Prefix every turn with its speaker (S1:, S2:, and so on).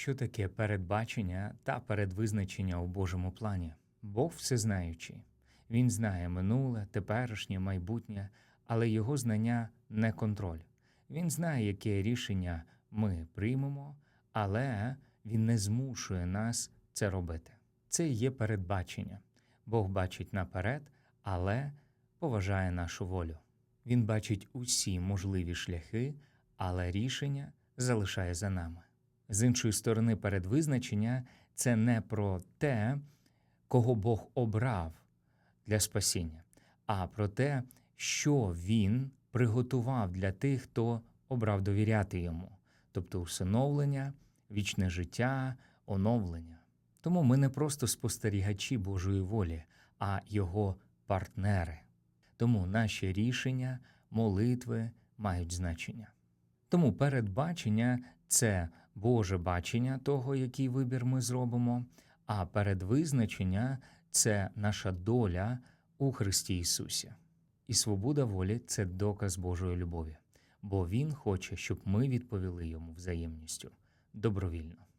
S1: Що таке передбачення та передвизначення у Божому плані? Бог всезнаючий. Він знає минуле, теперішнє, майбутнє, але його знання не контроль. Він знає, яке рішення ми приймемо, але він не змушує нас це робити. Це є передбачення. Бог бачить наперед, але поважає нашу волю. Він бачить усі можливі шляхи, але рішення залишає за нами. З іншої сторони, передвизначення це не про те, кого Бог обрав для спасіння, а про те, що Він приготував для тих, хто обрав довіряти йому, тобто усиновлення, вічне життя, оновлення. Тому ми не просто спостерігачі Божої волі, а його партнери. Тому наші рішення, молитви мають значення. Тому передбачення це Боже бачення того, який вибір ми зробимо, а передвизначення це наша доля у Христі Ісусі. І свобода волі це доказ Божої любові, бо Він хоче, щоб ми відповіли йому взаємністю добровільно.